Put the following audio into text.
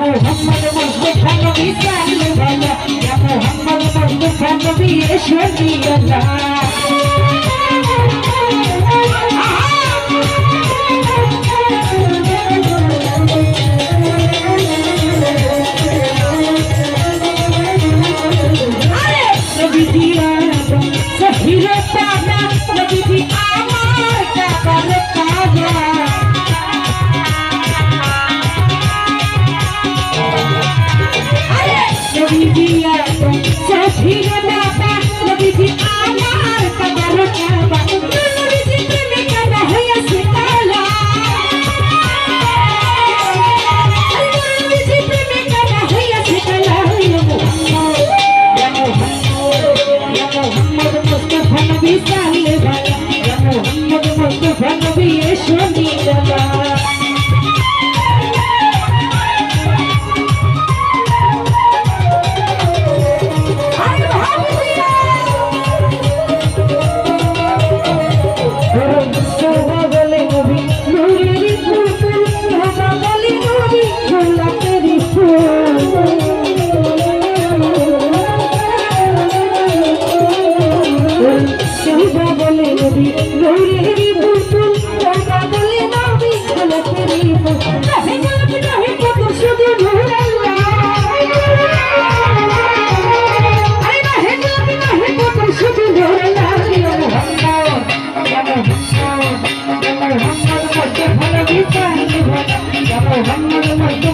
মোহাম্মদ মুস্তফা নবী সাল্লাল্লাহু আলাইহি ওয়া সাল্লাম মোহাম্মদ মুস্তফা নবী এসো আল্লাহ ঝিলে